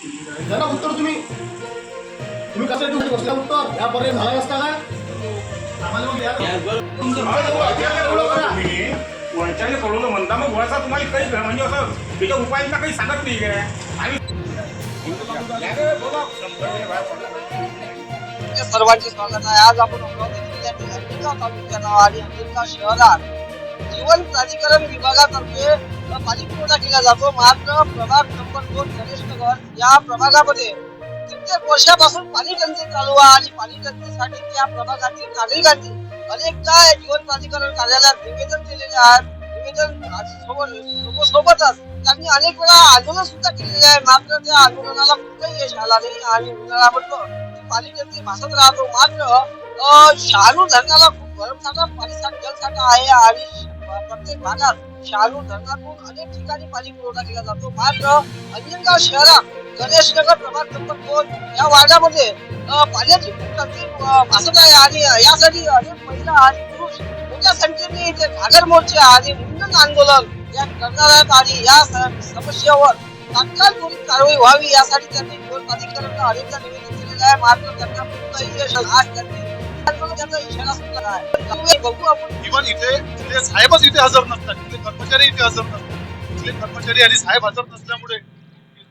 ना उत्तर तुम्ही. तुम्ही कसं तुम्ही बसल्या उत्तर? या पर्यंत झाला असता का आम्हाला मग या- तुमचं एवढं करा. तुम्ही वरच्याने सोडवलं म्हणता मग वरचा तुम्हाला काही म्हणजे असं त्याच्या उपायांचा काही सांगत नाही काय? आणि सर्वांचे स्वागत आहे. आज आपण आणि शहरात जीवन प्राधिकरण विभागातर्फे पाणी पुरवठा केला जातो. मात्र प्रभाग नंबर दोन गणेश नगर या प्रभागामध्ये कित्येक वर्षापासून पाणी टंचाई चालू आहे आणि पाणी टंचाईसाठी त्या प्रभागातील नागरिकांनी अनेकदा जीवन प्राधिकरण कार्यालयात निवेदन दिलेले आहेत. निवेदन सोबतच त्यांनी अनेक वेळा आंदोलन सुद्धा केलेले आहे. मात्र त्या आंदोलनाला कुठेही यश आला नाही आणि उन्हाळ्यामध्ये पाणी टंचाई भासत राहतो. मात्र अ, शहाणू धरणाला खूप भरमसाठा पाणी जलसाठा आहे आणि प्रत्येक भागात शहाणू धरणातून अनेक ठिकाणी पाणी पुरवठा केला जातो. मात्र अंजनगाव शहरात गणेश नगर प्रभाग नंबर दोन या वार्डामध्ये पाण्याची खूप टंचाई भासत आहे? आणि यासाठी अनेक महिला आणि पुरुष मोठ्या संख्येने इथे घागर मोर्चे आणि मुंडन आंदोलन या करणार आहेत आणि या समस्येवर तात्काळ त्वरित कारवाई व्हावी यासाठी त्यांनी प्राधिकरणाला अनेकदा निवेदन केलेलं आहे. मात्र त्यांना कोणतंही यश आज त्यांनी बघू आपण इव्हन इथे इथले साहेबच इथे हजर नसतात. तिथे कर्मचारी इथे हजर नसतात. इथले कर्मचारी आणि साहेब हजर नसल्यामुळे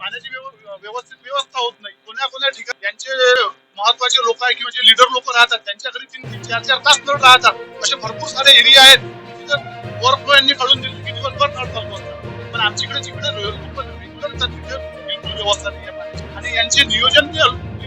पाण्याची व्यव- व्यवस्थित व्यवस्था होत नाही. कोण्या कोण्या ठिकाणी त्यांचे महत्त्वाचे लोक आहे किंवा जे लिडर लोक राहतात त्यांच्या घरी तीन तीन चार चार तास नळ राहतात. असे भरपूर सारे एरिया आहेत. तिथं ओव्हरफ्लो यांनी काढून दिले की दिवसभर नळ चालू असतात पण आमच्याकडे जिकडे लोक रेग्युलर तिथे बिलकुल व्यवस्था नाही आहे आणि यांचे नियोजन जे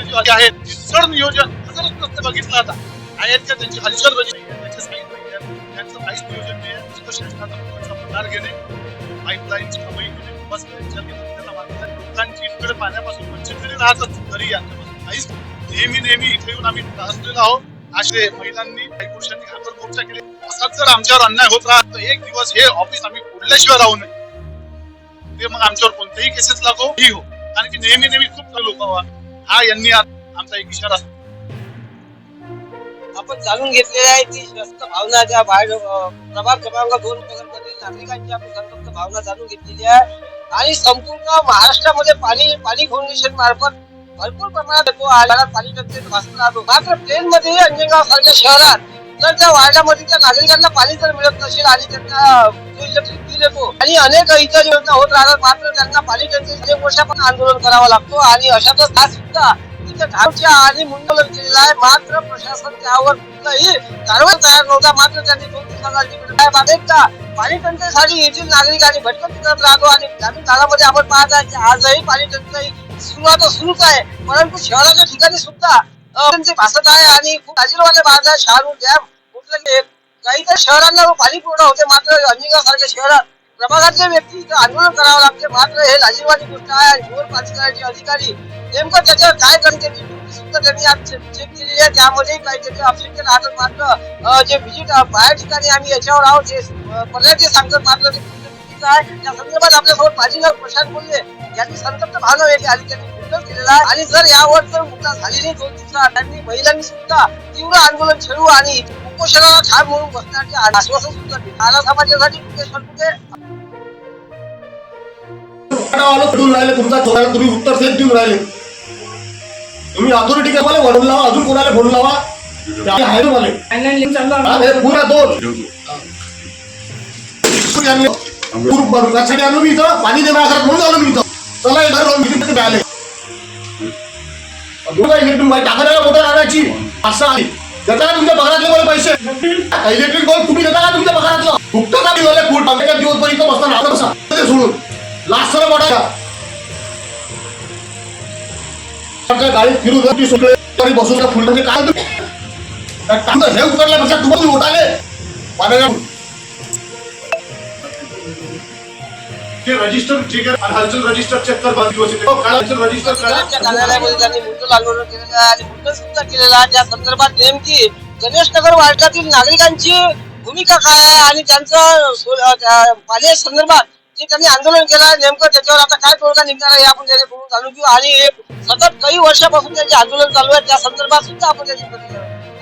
इथे जे आहेत सर नियोजन हजरच नसतं बघितलं आता. आहेत का त्यांची हालचाल बघितली त्यांचे साईड नाही त्यांचं काहीच नियोजन नाही आहे. शासनाचा लोकांचा पगार घेणे पाईपलाईनची कमाई घेणे बस त्यांना त्याला मागतात लोकांची इकडे पाण्यापासून वंचित जरी राहतच तरी यांच्यापासून काहीच नेहमी नेहमी इथे येऊन आम्ही त्रासलेलो आहोत. असे महिलांनी काही पुरुषांनी हातात मोर्चा केले. असाच जर आमच्यावर अन्याय होत राहत तर एक दिवस हे ऑफिस आम्ही फोडल्याशिवाय राहू नये. ते मग आमच्यावर कोणतेही केसेस लागो ही हो. कारण की नेहमी नेहमी खूप लोक हा यांनी आमचा एक इशारा आपण जाणून घेतलेली आहे ती जास्त भावना ज्या बाहेर प्रभाग क्रमांक दोन नागरिकांची आपण भावना जाणून घेतलेली आहे. आणि संपूर्ण महाराष्ट्रामध्ये पाणी पाणी फाउंडेशन मार्फत भरपूर प्रमाणात येतो आढळात पाणी टंचाई भासत राहतो. मात्र प्लेन मध्ये अंजनगाव सारख्या शहरात जर त्या वार्डामध्ये त्या नागरिकांना पाणी जर मिळत नसेल आणि त्यांना इलेक्ट्रिक बिल आणि अनेक इतर योजना होत राहतात मात्र त्यांना पालिकेचे टंचाई अनेक वर्षापासून आंदोलन करावं लागतो आणि अशातच आज सुद्धा आणि मुंडलन केलेलं आहे. मात्र प्रशासन त्यावर कुठलाही कारवाई तयार नव्हता. मात्र त्यांनी दोन दिवसासाठी साहेब येथील नागरिक आणि भटकंती करत राहतो आणि ग्रामीण भागामध्ये आपण पाहत आहे की आजही पाणीटंचाई सुरुवात सुरूच आहे. परंतु शहराच्या ठिकाणी सुद्धा भासत आहे आणि खूप आजीरवाने पाहत आहे शहारू डॅम कुठलं काही तर शहरांना पाणी पुरवठा होते मात्र अंजिंगा सारख्या शहरात प्रभागातले व्यक्ती आंदोलन करावं लागते. मात्र हे लाजीरवाणी गोष्ट आहे आणि गोर प्राधिकरणाचे अधिकारी नेमकं त्याच्यावर काय करते सुद्धा त्यांनी आज चेक केलेली आहे. त्यामध्ये काही त्याचे अपशक्य राहतात मात्र जे विजिट बाहेर ठिकाणी आम्ही याच्यावर आहोत जे पर्याय ते सांगतात मात्र ते आहे. त्या संदर्भात आपल्यासोबत माजी प्रशांत बोलले यांनी संतप्त भावना व्यक्त आणि त्यांनी केलेला आहे. आणि जर यावर जर मुद्दा झाली नाही दोन दिवसात त्यांनी महिलांनी सुद्धा तीव्र आंदोलन छेडू आणि उपोषणाला ठार म्हणून बसण्याचे आश्वासन सुद्धा दिले. नाना समाजासाठी मुकेश फडकुटे राहिले तुमचा तुम्ही उत्तर देऊन राहिले. तुम्ही अथॉरिटी लावा अजून कोणाला फोन लावा? पुरा दोन आलो मी इथं पाणी देणार घरात म्हणून आलो मी इथं. चला हे घर लावून किती पैसे टाकायला असं आहे. देता का तुमच्या पगारातले मला पैसे? इलेक्ट्रिक बोल तुम्ही देता का तुमच्या पगारातलं? फुकतो का दिवस फूट आमच्या दिवसभर इथं बसताना आता बसा. ते सोडून. लास्ट सर मोठा गाडीत फिरू जाती सुटले तरी बसून फुलटाचे काय तुम्ही? हे उतरल्यापेक्षा तुम्हाला उठाले. पाण्याला ते रजिस्टर ठीक आहे? हलचल रजिस्टर चेक कर बाजू दिवस हो, हलचल रजिस्टर त्यांच्या कार्यालयामध्ये त्यांनी मुंडल आंदोलन केलेलं आणि मुंडल सुद्धा केलेला त्या संदर्भात नेमकी गणेश नगर वार्डातील नागरिकांची भूमिका काय आहे? आणि त्यांचं पाणी संदर्भात जे त्यांनी आंदोलन केलं नेमकं त्याच्यावर आता काय तोडगा निघणार आहे हे आपण त्याच्याकडून जाणून घेऊ. आणि सतत काही वर्षापासून त्यांचे आंदोलन चालू आहे त्या संदर्भात सुद्धा आपण त्याची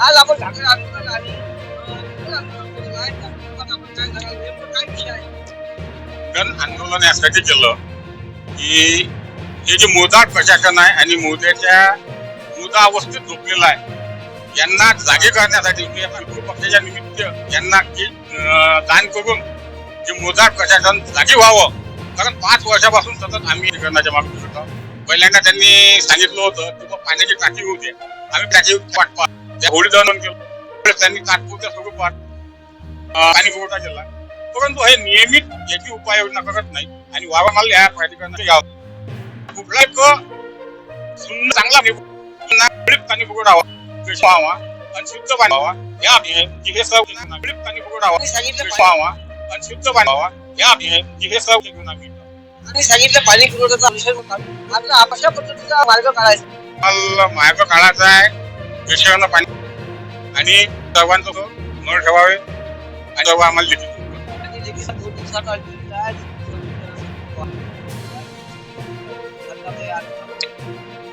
आज आपण ठाकरे आंदोलन आणि आंदोलन आहे आपण काय कराल नेमकं काय विषय आहे. जन आंदोलन यासाठी केलं. की हे जे मोदाट प्रशासन आहे आणि मोद्याच्या मुदा अवस्थेत झोपलेलं आहे यांना जागे करण्यासाठी मी आता पक्षाच्या निमित्त यांना की, दान करून जे मोदाट प्रशासन जागे व्हावं. कारण पाच वर्षापासून सतत आम्ही करण्याच्या मागे पहिल्यांदा त्यांनी सांगितलं होतं की पाण्याची टाकी होऊ दे. आम्ही टाकी वाट त्या होळी दहन केलं. त्यांनी तात्पुरत्या स्वरूपात पाणी पुरवठा केला. परंतु हे नियमित याची उपाययोजना करत नाही आणि वारंवार या प्राधिकरणाचे गाव. कुठला एक सुंदर चांगला पाणी पुरवठा व्हावा आणि शुद्ध पाणी व्हावा या हे सर्व पाणी पुरवठा व्हावा आणि शुद्ध पाणी व्हावा या की हे सर्व आम्ही आम्ही सांगितलं पाणी पुरवठ्याचा विषय आपला अशा पद्धतीचा मार्ग काढायचा. मला मार्ग काढायचा आहे. पेशव्यांना पाणी आणि सर्वांचं तो मळ ठेवावे. आणि आम्हाला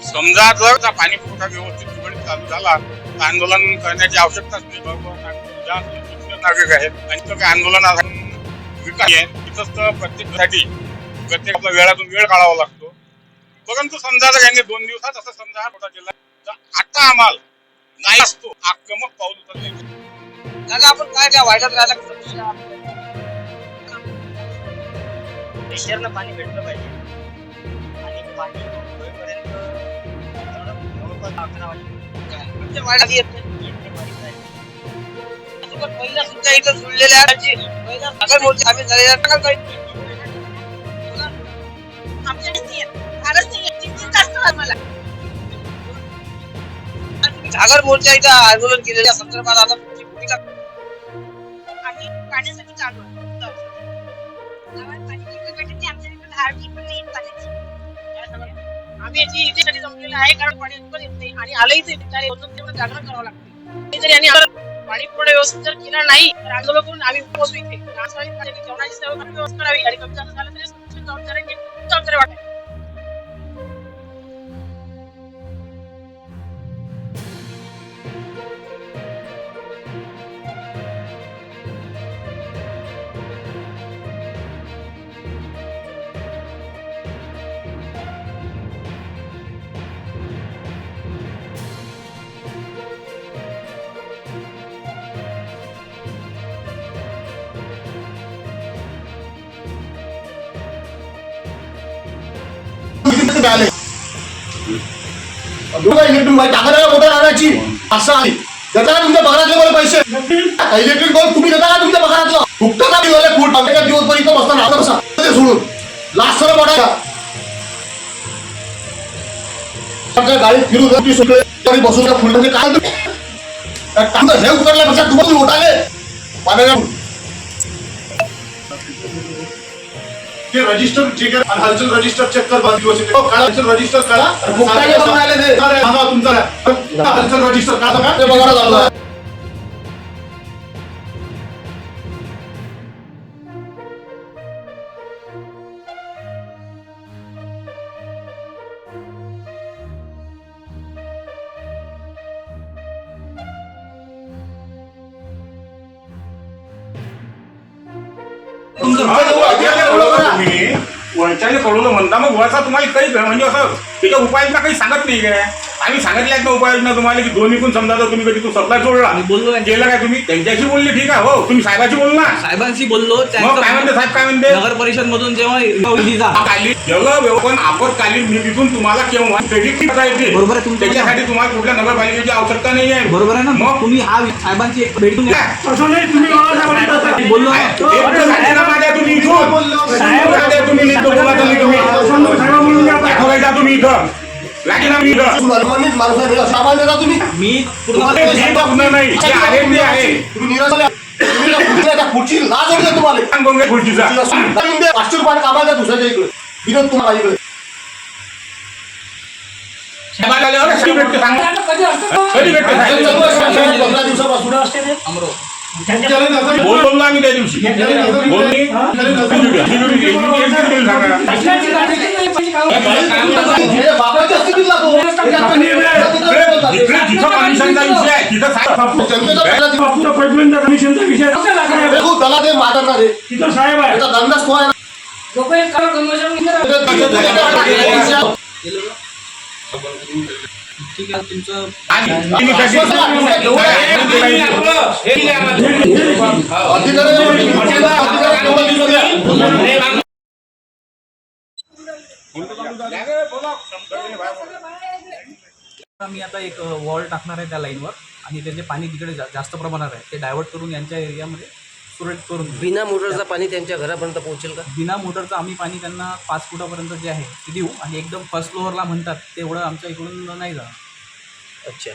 समजा जर त्या पाणी पुरवठा व्यवस्थित सुरळीत चालू झाला तर आंदोलन करण्याची आवश्यकताच नाही. बरोबर नागरिक- आहेत आणि तो काही आंदोलनात विकास आहे तिथंच तर प्रत्येकासाठी प्रत्येक आपल्या वेळातून वेळ काढावा लागतो. परंतु समजा जर यांनी दोन दिवसात असं समजा हा पुरवठा केला तर आता आम्हाला नाही असतो. आक्रमक पाऊल उचलले दादा आपण काय काय वाटत राहिला? प्रेशरनं पाणी भेटलं पाहिजे. आणि पाणी होईपर्यंत जवळपास अकरा वाजेपर्यंत आमच्या येत सुद्धा इथं जुळलेल्या आम्ही आमच्याकडे सागर मोर्चा इथं आंदोलन केलेल्या संदर्भात आता आम्ही याची इथेसाठी जमलेलं आहे? कारण पाणी इतकं येत नाही. आणि आलंही ते त्याला तेवढं जागरण करावं लागतं. जर यांनी पाणी पूर्ण व्यवस्थित जर केला नाही तर आंदोलन करून आम्ही पोहोचू इथे जेवणाची सेवा व्यवस्था करावी. आणि कमी जास्त झालं तरी जबाबदारी घेऊन जबाबदारी वाटावी किती पैसे मिळाले दोघं इलेक्ट्रिक बाईक टाकायला मोटर आणायची असं आली देता का तुमच्या पगारातले मला पैसे. इलेक्ट्रिक बोर्ड तुम्ही देता का तुमच्या पगारातलं. फुकटा का दिवस फूट आमच्या दिवस पर्यंत बसताना आता बसा. ते सोडून. लास्ट सर मोठा आमच्या गाडीत फिरून जाती सगळे. तरी बसून त्या काय तुम्ही टाकलं हे उतरल्यापेक्षा तुम्हाला उठाले. पाण्याला ते रजिस्टर चेक आणि हलचल रजिस्टर चेक कर. बाजू हो. हलचल रजिस्टर काढा तुमचा. हलचल रजिस्टर काढा का वरच्याने कळवलं म्हणता मग वरचा तुम्हाला काही म्हणजे असं त्याच्या उपाययोजना काही सांगत नाही काय आम्ही सांगितल्या आहेत ना उपाययोजना तुम्हाला की दोन्ही पण समजा जर तुम्ही कधी तो सप्लाय जोडला बोललो. केलं काय तुम्ही? त्यांच्याशी बोलले ठीक आहे हो तुम्ही साहेबाशी बोल ना साहेबांशी बोललो मग काय म्हणते साहेब काय म्हणते? नगर परिषद मधून जेव्हा निधीचा आपत्कालीन निधीतून तुम्हाला केव्हा क्रेडिट करता येते बरोबर आहे, तुमचं त्याच्यासाठी तुम्हाला कुठल्या नगरपालिकेची आवश्यकता नाही आहे. बरोबर आहे ना? मग तुम्ही हा साहेबांची एक भेटून घ्या काय? बोललो ना. ते पण राजीनामा द्या तुम्ही इथून. राजीनामा द्या तुम्ही इथून. बोला तुम्ही तुम्ही. दाखवायचा तुम्ही इथं. मनमानीत माणूस आहे देता तुम्ही. मी नाही. जे आहे आहे. तुम्ही निराश लाज तुम्हाला. खुर्चीचा. पाचशे रुपयाला कामाला द्या दुसऱ्याच्या इकडे. विरोध तुम्हाला इकडे. कधी भेटते सांग. कधी भेटते? साहेब? पंधरा दिवसापासून. अमरो बोल बोललो आम्ही त्या दिवशी बोल मी हे हे? ठीक आहे तुमचं आम्ही आता एक वॉल टाकणार आहे त्या लाईनवर आणि त्याचे पाणी तिकडे जा- जास्त प्रमाणात आहे ते डायव्हर्ट करून यांच्या एरियामध्ये सुरळीत करून देऊ. बिना मोटरचं पाणी त्यांच्या घरापर्यंत पोहोचेल का? बिना मोटरचं आम्ही पाणी त्यांना पाच फुटापर्यंत जे आहे ते देऊ. आणि एकदम फर्स्ट फ्लोअरला म्हणतात तेवढं आमच्या इकडून नाही जाणार. अच्छा.